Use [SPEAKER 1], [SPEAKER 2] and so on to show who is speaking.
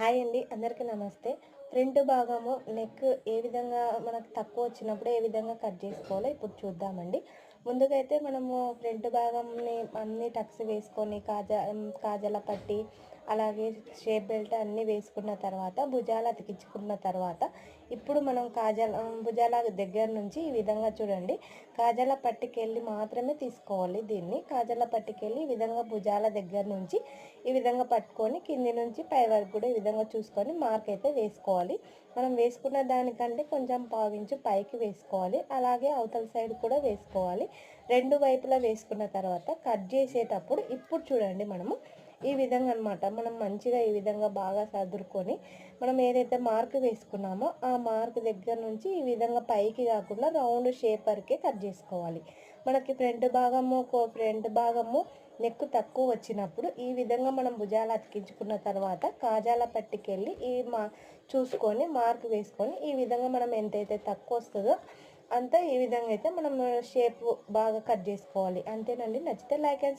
[SPEAKER 1] Hi అండి అందరికీ నమస్తే. ఫ్రంట్ భాగము నెక్ ఏ విధంగా మనకు తక్కువ వచ్చినప్పుడు ఏ విధంగా కట్ చేసుకోవాలో ఇప్పుడు చూద్దామండి. ముందుగా అయితే మనము ఫ్రంట్ భాగంని అన్ని టక్స్ వేసుకొని కాజా కాజల పట్టి అలాగే షేప్ బెల్ట్ అన్నీ వేసుకున్న తర్వాత భుజాలు అతికించుకున్న తర్వాత ఇప్పుడు మనం కాజల భుజాల దగ్గర నుంచి ఈ విధంగా చూడండి. కాజల పట్టుకెళ్ళి మాత్రమే తీసుకోవాలి దీన్ని. కాజల పట్టుకెళ్ళి ఈ విధంగా భుజాల దగ్గర నుంచి ఈ విధంగా పట్టుకొని కింది నుంచి పై వరకు కూడా ఈ విధంగా చూసుకొని మార్క్ అయితే వేసుకోవాలి. మనం వేసుకున్న దానికంటే కొంచెం పావించు పైకి వేసుకోవాలి. అలాగే అవతల సైడ్ కూడా వేసుకోవాలి. రెండు వైపులా వేసుకున్న తర్వాత కట్ చేసేటప్పుడు ఇప్పుడు చూడండి మనము ఈ విధంగా అనమాట మనం మంచిగా ఈ విధంగా బాగా సదురుకొని మనం ఏదైతే మార్క్ వేసుకున్నామో ఆ మార్క్ దగ్గర నుంచి ఈ విధంగా పైకి కాకుండా రౌండ్ షేపర్కే కట్ చేసుకోవాలి. మనకి ఫ్రంట్ భాగము ఫ్రంట్ భాగము నెక్ తక్కువ వచ్చినప్పుడు ఈ విధంగా మనం భుజాలు అతికించుకున్న తర్వాత కాజాల పట్టుకెళ్ళి ఈ మా చూసుకొని మార్క్ వేసుకొని ఈ విధంగా మనం ఎంతైతే తక్కువ వస్తుందో అంతా ఈ విధంగా అయితే మనం షేప్ బాగా కట్ చేసుకోవాలి. అంతేనండి. నచ్చితే లైక్ అండ్